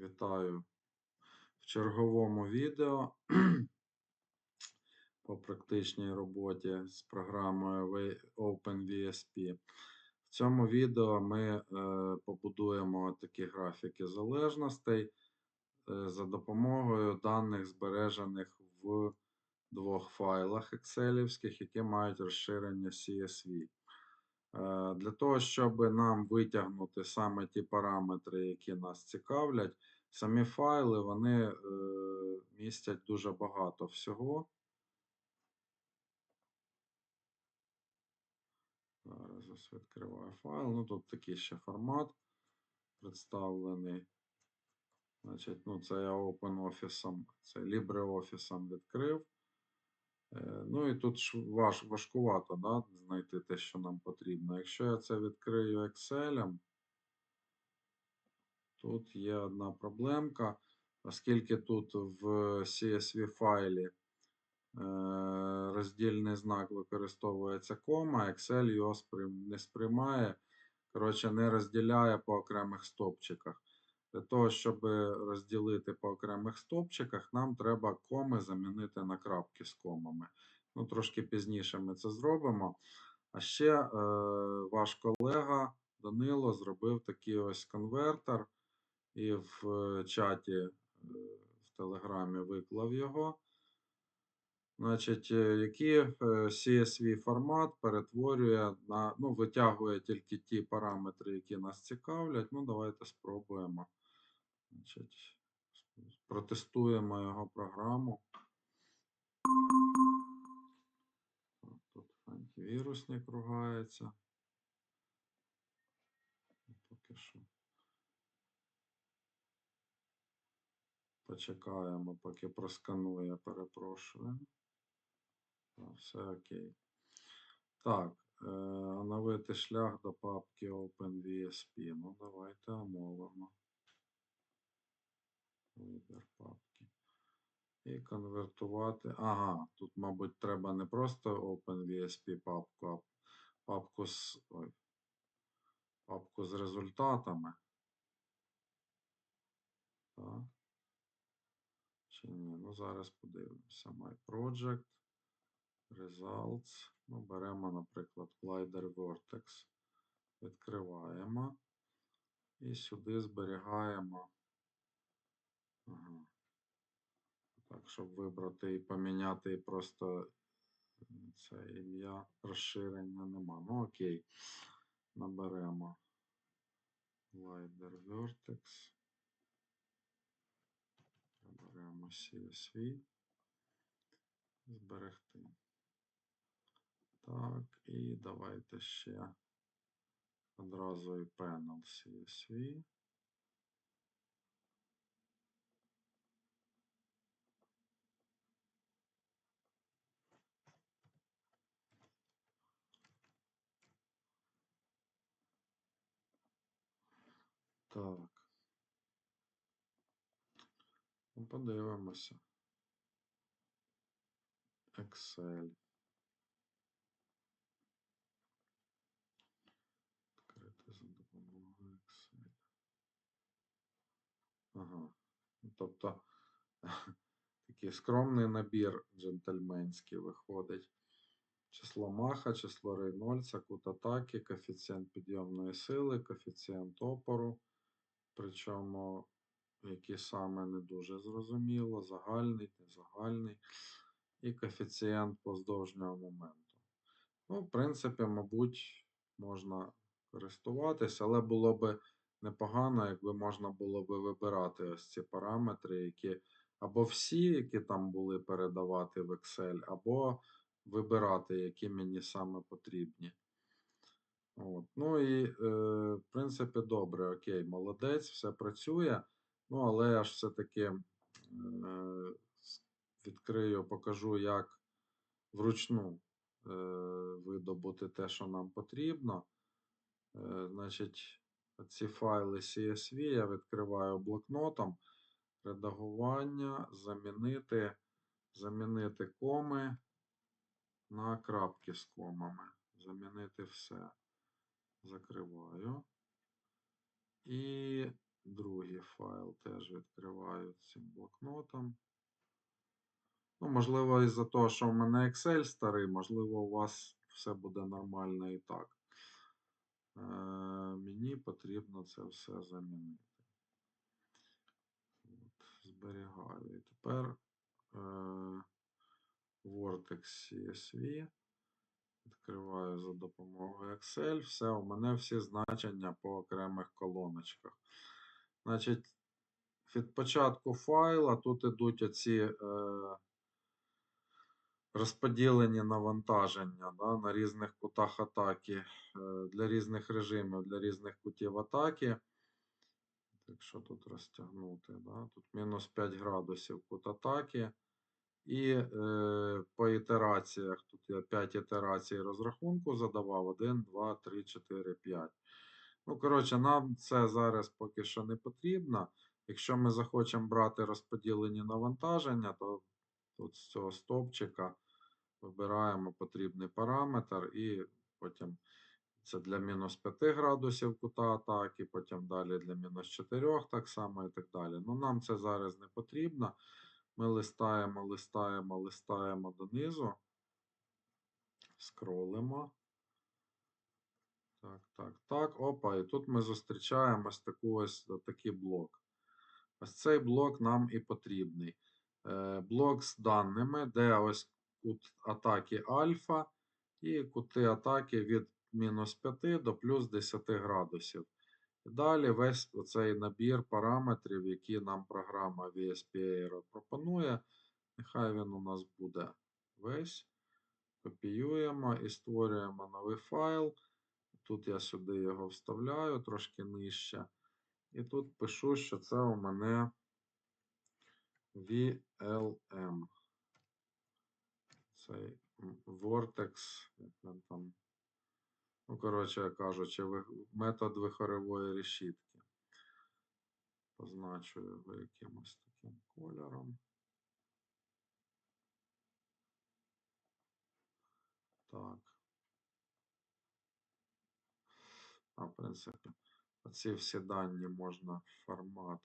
Вітаю в черговому відео по практичній роботі з програмою OpenVSP. В цьому відео ми е, побудуємо такі графіки залежностей е, за допомогою даних, збережених в двох файлах Excelівських, які мають розширення CSV. Е, Для того, щоб нам витягнути саме ті параметри, які нас цікавлять, самі файли вони е, містять дуже багато всього. Зараз ось відкриваю файл. Ну, тут такий ще формат представлений. Значить, ну, це я OpenOffice, це LibreOffice відкрив. Е, Ну і тут важ, важкувато да, знайти те, що нам потрібно. Якщо я це відкрию Excel, тут є одна проблемка, оскільки тут в CSV файлі е, роздільний знак використовується кома, Excel його не сприймає, коротше, не розділяє по окремих стопчиках. Для того, щоб розділити по окремих стопчиках, нам треба коми замінити на крапки з комами. Ну, трошки пізніше ми це зробимо. А ще е, ваш колега Данило зробив такий ось конвертер і в е, чаті е, в Телеграмі виклав його. Значить, е, який е, CSV формат перетворює на, ну, витягує тільки ті параметри, які нас цікавлять. Ну, давайте спробуємо. Значить, протестуємо його програму. Тут антивірусник ругається. Поки що. Почекаємо, поки просканує, перепрошую. Все окей. Так, е, оновити шлях до папки OpenVSP. Ну, давайте омовимо. Вибір папки. І конвертувати. Ага, тут, мабуть, треба не просто OpenVSP папку, а папку з. Ой, папку з результатами. Так. Чи ні? Ну, зараз подивимося. My Project. Results. Ну, беремо, наприклад, Glider Vertex. Відкриваємо. І сюди зберігаємо. Ага. Так, щоб вибрати і поміняти просто це ім'я розширення нема. Ну окей. Наберемо Glider Vertex. Наберемо CSV. Зберегти. Так, і давайте ще одразу і panel CSV. Так. Ну, подивимося. Excel. Відкрити за допомогою Excel. Ага. Ну, Тобто такий скромний набір джентльменський виходить. Число маха, число Рейнольдса, кут атаки, коефіцієнт підйомної сили, коефіцієнт опору. Причому, які саме не дуже зрозуміло, загальний, незагальний, і коефіцієнт поздовжнього моменту. Ну, в принципі, мабуть, можна користуватись, але було б непогано, якби можна було б вибирати ось ці параметри, які або всі, які там були, передавати в Excel, або вибирати, які мені саме потрібні. От. Ну і, е, в принципі, добре, окей, молодець, все працює. Ну, але я ж все-таки е, відкрию, покажу, як вручну е, видобути те, що нам потрібно. Е, значить, ці файли CSV я відкриваю блокнотом. Редагування, замінити, замінити коми на крапки з комами. Замінити все. Закриваю. І другий файл теж відкриваю цим блокнотом. Ну, можливо, із-за того, що в мене Excel старий, можливо, у вас все буде нормально і так. Е, мені потрібно це все замінити. От, зберігаю. І тепер е, Vortex CSV. Відкриваю за допомогою Excel. Все, у мене всі значення по окремих колоночках. Значить, від початку файла тут ідуть оці е, розподілені навантаження да, на різних кутах атаки, е, для різних режимів, для різних кутів атаки. Якщо тут розтягнути, да, тут мінус 5 градусів кут атаки. І е, по ітераціях, тут я 5 ітерацій розрахунку задавав, 1, 2, 3, 4, 5. Ну, коротше, нам це зараз поки що не потрібно. Якщо ми захочемо брати розподілені навантаження, то тут з цього стовпчика вибираємо потрібний параметр і потім це для мінус 5 градусів кута атаки, потім далі для мінус 4 так само і так далі. Ну, нам це зараз не потрібно. Ми листаємо, листаємо, листаємо донизу. Скролимо. Так, так, так. Опа, і тут ми зустрічаємо таку ось такий блок. Ось цей блок нам і потрібний. Е, блок з даними, де ось кут атаки альфа і кути атаки від мінус 5 до плюс 10 градусів. Далі весь оцей набір параметрів, які нам програма VSP Aero пропонує. Нехай він у нас буде весь. Копіюємо і створюємо новий файл. Тут я сюди його вставляю трошки нижче. І тут пишу, що це у мене VLM. Цей Vortex, як він там. Ну, коротше кажучи, метод вихорової решітки. Позначу його якимось таким кольором. Так. А, в принципі, оці всі дані можна в формат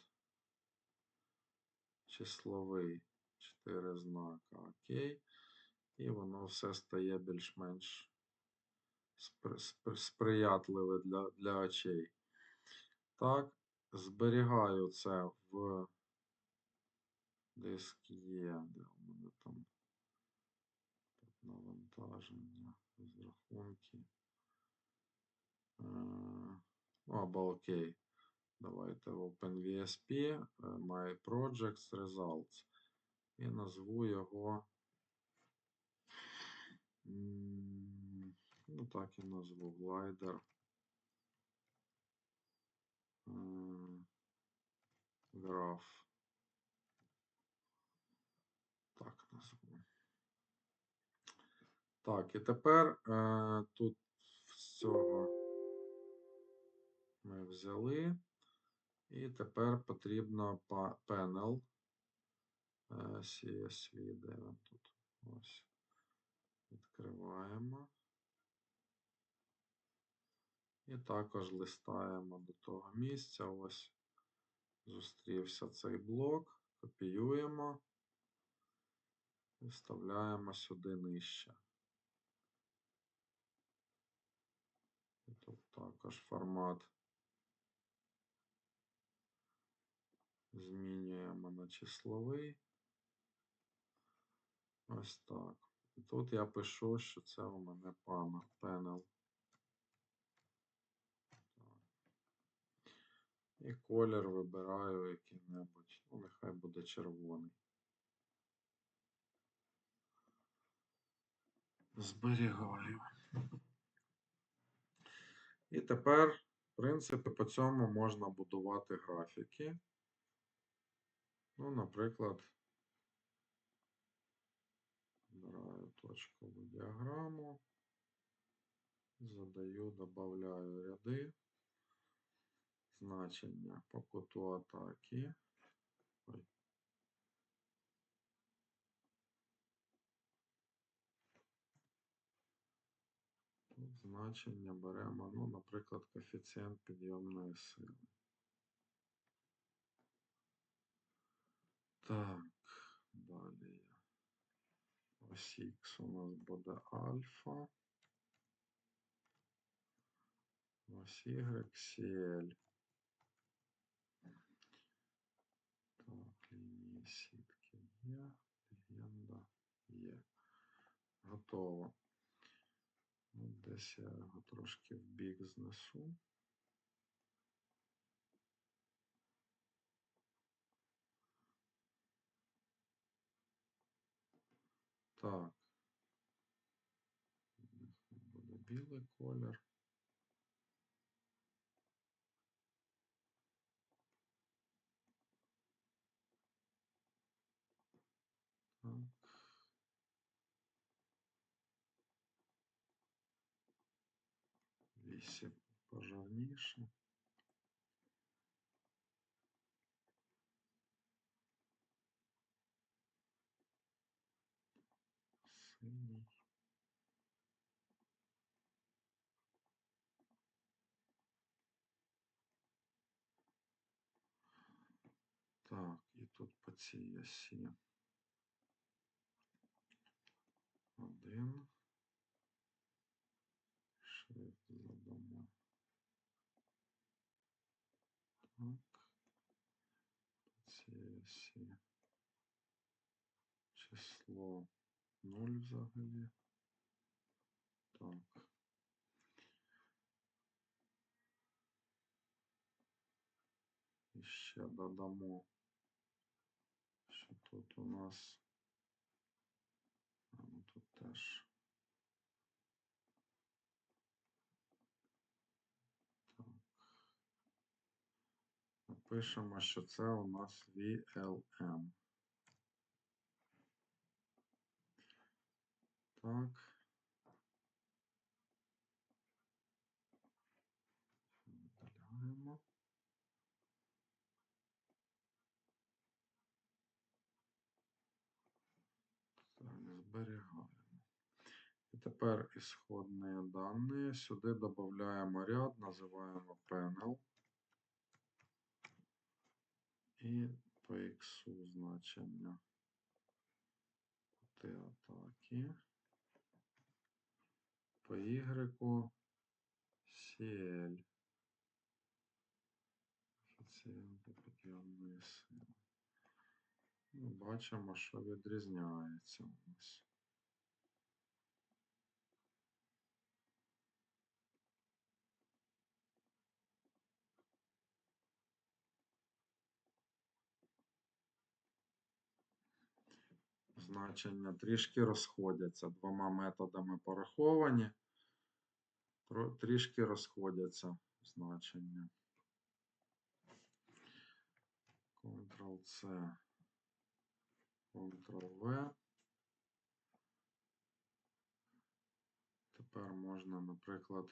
числовий 4 знака. Окей. І воно все стає більш-менш сприятливе для, для очей. Так, зберігаю це в диск є, де у мене там навантаження, розрахунки. Е, Ну, або окей. Давайте в OpenVSP, е, My Projects Results. І назву його. Ну, так і назву е, Graph. Так назву. Так, і тепер е, тут з ми взяли. І тепер потрібно па- panel е, CSV, де він тут? Ось. Відкриваємо. І також листаємо до того місця. Ось зустрівся цей блок. Копіюємо і вставляємо сюди нижче. І тут також формат змінюємо на числовий. Ось так. І тут я пишу, що це у мене пана- І колір вибираю який-небудь. Ну, нехай буде червоний. Зберігаю. І тепер, в принципі, по цьому можна будувати графіки. Ну, наприклад, Вибираю точкову діаграму, задаю, додаю ряди, значення по куту атаки. Ой. Тут значення беремо, ну, наприклад, коефіцієнт підйомної сили. Так, далі. Ось Х у нас буде альфа. Ось Y, CL. Так, сітки є, легенда є. Готово. Ну, Десь я його трошки в бік знесу. Так. Буде білий колір. Вісім пожарніше. Синій. Так, і тут по цій осі. Один. Шрифт задамо. Так. По цій осі. Число 0 взагалі. Так. І ще додамо, що тут у нас. А, ну тут теж. Так. Напишемо, що це у нас VLM. Так. Видаляємо. Зберігаємо. І тепер ісходні дані. Сюди додаємо ряд, називаємо panel. І по X значення кути атаки. По Y CL. Коефіцієнти підйомної сили. Ну, бачимо, що відрізняється у нас. Значення трішки розходяться. Двома методами пораховані. Трішки розходяться значення. Ctrl-C, Ctrl-V. Тепер можна, наприклад,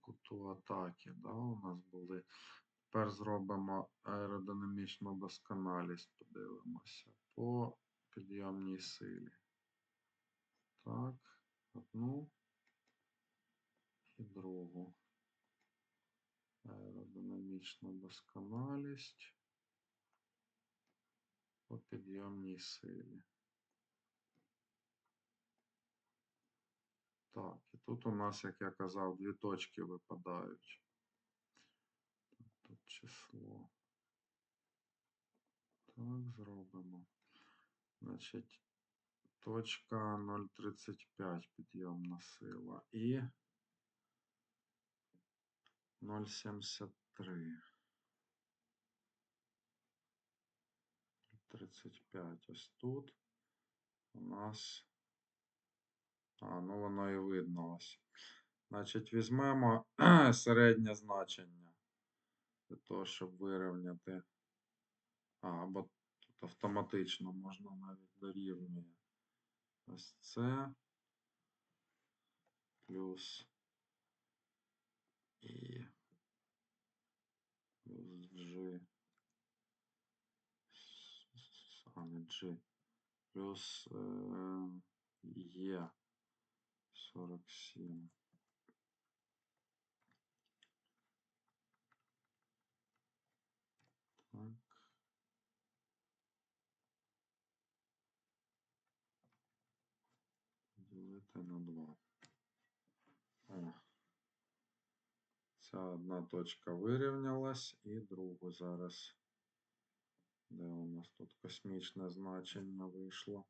куту атаки, да, у нас були. Тепер зробимо аеродинамічну досконалість, подивимося по підйомній силі. Так, одну і другу. Аеродинамічна досконалість по підйомній силі. Так, і тут у нас, як я казав, дві точки випадають. Число. Так, зробимо. Значить, точка 0,35 підйомна сила і 0,73. 35 ось тут у нас. А, ну воно і видно ось. Значить, візьмемо середнє значення для того, щоб вирівняти. А, або тут автоматично можна навіть дорівнює ось це плюс і плюс G. А, не G. Плюс е. Е47. Поділити на 2. О. Ця одна точка вирівнялась і другу зараз. Де у нас тут космічне значення вийшло?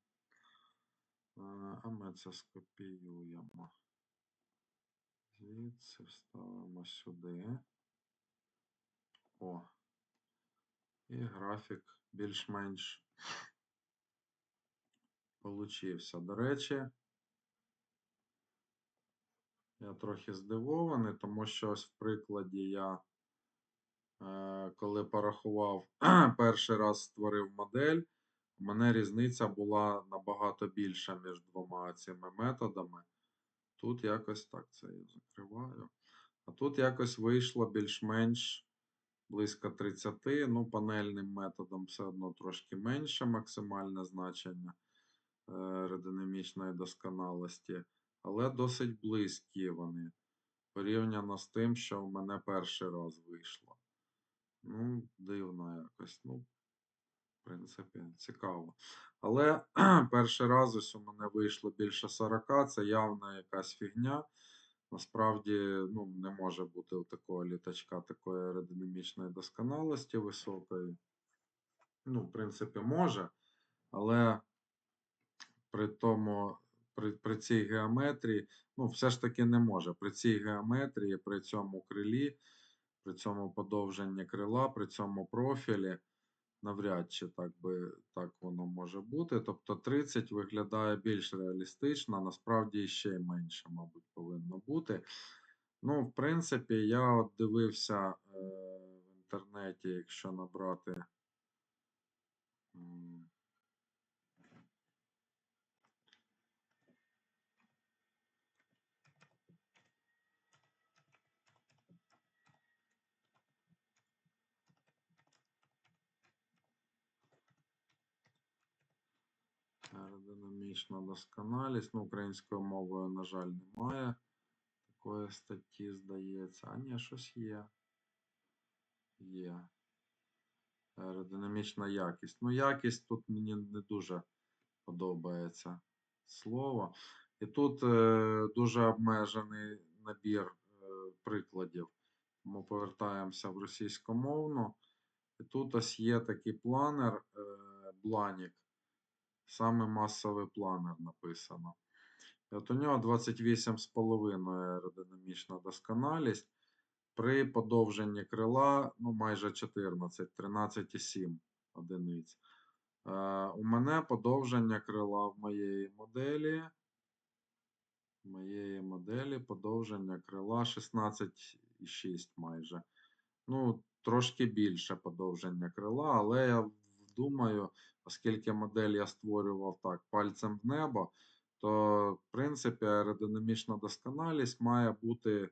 А ми це скопіюємо. Звідси вставимо сюди. О. І графік більш-менш получився. До речі, я трохи здивований, тому що ось в прикладі я, е, коли порахував, перший раз створив модель, у мене різниця була набагато більша між двома цими методами. Тут якось так це я закриваю. А тут якось вийшло більш-менш близько 30. Ну, панельним методом все одно трошки менше максимальне значення е, аеродинамічної досконалості, але досить близькі вони порівняно з тим, що в мене перший раз вийшло. Ну, дивно якось. Ну, в принципі, цікаво. Але перший раз ось у мене вийшло більше 40, це явно якась фігня. Насправді, ну, не може бути у такого літачка такої аеродинамічної досконалості високої. Ну, в принципі, може, але при тому, при, при цій геометрії, ну, все ж таки не може. При цій геометрії, при цьому крилі, при цьому подовженні крила, при цьому профілі, навряд чи так би так воно може бути. Тобто 30 виглядає більш реалістично, насправді ще й менше, мабуть, повинно бути. Ну, в принципі, я от дивився е, в інтернеті, якщо набрати. М, Аеродинамічна досконалість. Ну, українською мовою, на жаль, немає. Такої статті, здається. А ні, щось є. Є. Аеродинамічна якість. Ну, якість тут мені не дуже подобається слово. І тут е, дуже обмежений набір е, прикладів. Ми повертаємося в російськомовну. І тут ось є такий планер, е, Бланік. Саме масовий планер написано. От у нього 28,5 аеродинамічна досконалість. При подовженні крила ну, майже 14, 13,7 одиниць. Е, у мене подовження крила в моєї моделі. В моєї моделі подовження крила 16,6 майже. Ну, трошки більше подовження крила, але я думаю, оскільки модель я створював так пальцем в небо, то, в принципі, аеродинамічна досконалість має бути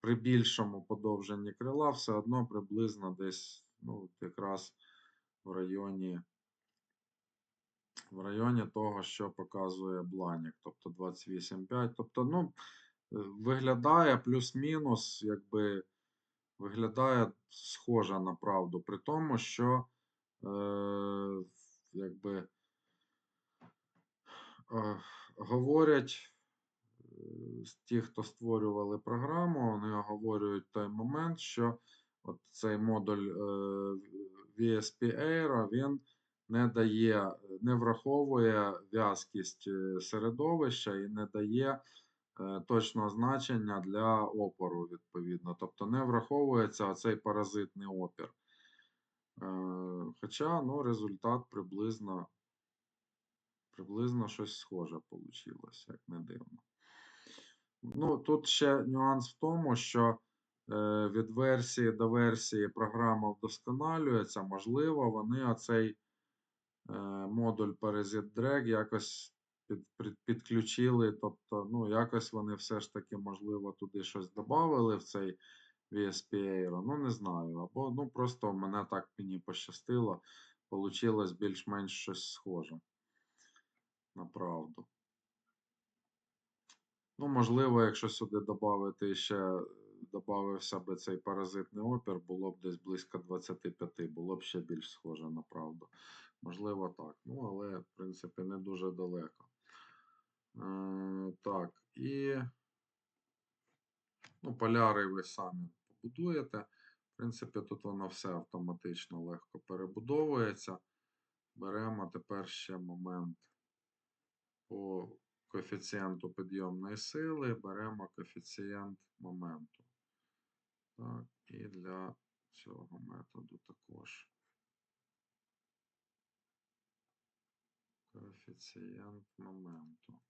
при більшому подовженні крила все одно приблизно десь, ну, якраз в районі, в районі того, що показує Бланік, тобто 28,5. Тобто, ну, е, виглядає плюс-мінус, якби виглядає схоже на правду, при тому, що е, якби е, говорять е, ті, хто створювали програму, вони оговорюють той момент, що от цей модуль е, VSP Aero, він не дає, не враховує в'язкість середовища і не дає точного значення для опору, відповідно. Тобто не враховується оцей паразитний опір. Е, Хоча ну, результат приблизно, приблизно щось схоже вийшло, як не дивно. Ну, тут ще нюанс в тому, що е, від версії до версії програма вдосконалюється. Можливо, вони оцей е, модуль Parasite Drag якось під, під, підключили. Тобто, ну, якось вони все ж таки, можливо, туди щось додали в цей VSP Aero. Ну, не знаю. Або ну, просто мене так мені пощастило. Получилось більш-менш щось схоже. На правду. Ну, можливо, якщо сюди додати ще додався би цей паразитний опір, було б десь близько 25, було б ще більш схоже на правду. Можливо, так. Ну, але, в принципі, не дуже далеко. Е, Так, і ну, поляри ви самі побудуєте. В принципі, тут воно все автоматично легко перебудовується. Беремо тепер ще момент по коефіцієнту підйомної сили, беремо коефіцієнт моменту. Так, і для цього методу також. Коефіцієнт моменту.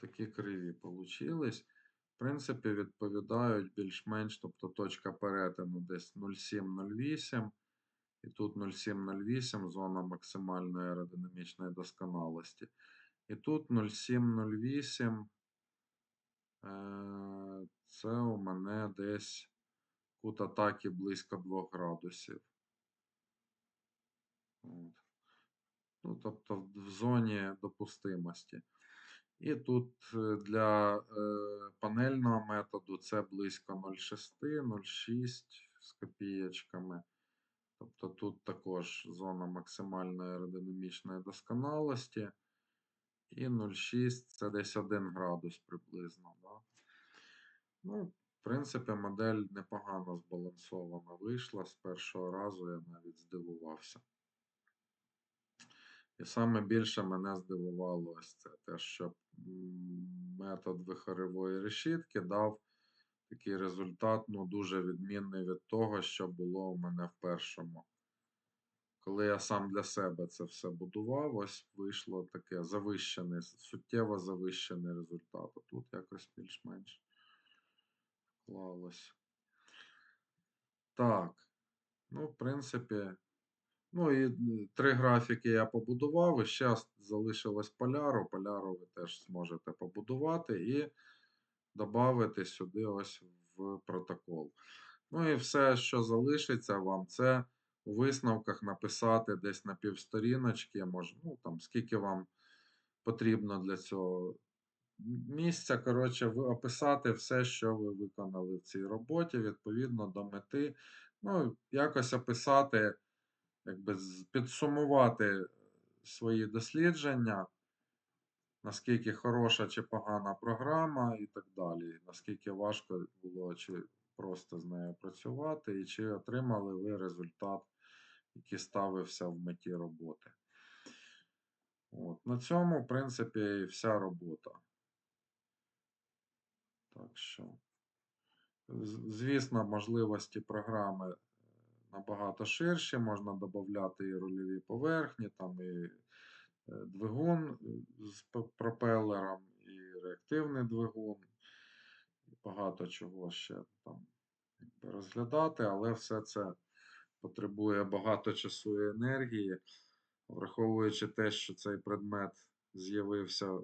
Такі криві получились. Принципі, відповідають більш-менш, тобто точка перетину десь 0,708. І тут 0,708 зона максимальної аеродинамічної досконалості. І тут 0,708. Е, Це у мене десь кут атаки близько 2 градусів. От. Ну, тобто в зоні допустимості. І тут е, для е, панельного методу це близько 0,6, 0,6 з копієчками. Тобто тут також зона максимальної аеродинамічної досконалості. І 0,6 це десь 1 градус приблизно. Да? Ну, в принципі, модель непогано збалансована вийшла. З першого разу я навіть здивувався. І саме більше мене здивувало ось це те, що метод вихоревої решітки дав такий результат, ну, дуже відмінний від того, що було у мене в першому. Коли я сам для себе це все будував, ось вийшло таке завищене, суттєво завищений результат. А тут якось більш-менш вклалось. Так. Ну, в принципі, ну і три графіки я побудував. І ще залишилось поляру. Поляру ви теж зможете побудувати і додати сюди ось в протокол. Ну і все, що залишиться вам, це у висновках написати десь на півсторіночки, може, ну там скільки вам потрібно для цього місця. Коротше, описати все, що ви виконали в цій роботі, відповідно до мети. Ну, якось описати, якби підсумувати свої дослідження, наскільки хороша чи погана програма і так далі. Наскільки важко було чи просто з нею працювати, і чи отримали ви результат, який ставився в меті роботи. От. На цьому, в принципі, і вся робота. Так що, звісно, можливості програми е, набагато ширші, можна додати і рульові поверхні, там і е, двигун е, з пропелером, і реактивний двигун, і багато чого ще там розглядати, але все це потребує багато часу і енергії, враховуючи те, що цей предмет з'явився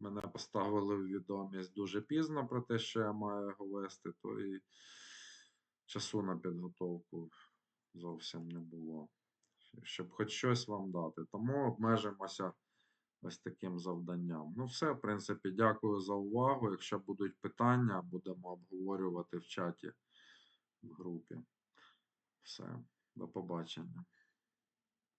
мене поставили в відомість дуже пізно про те, що я маю його вести, то і часу на підготовку зовсім не було, щоб хоч щось вам дати. Тому обмежимося ось таким завданням. Ну, все, в принципі, дякую за увагу. Якщо будуть питання, будемо обговорювати в чаті в групі. Все, до побачення.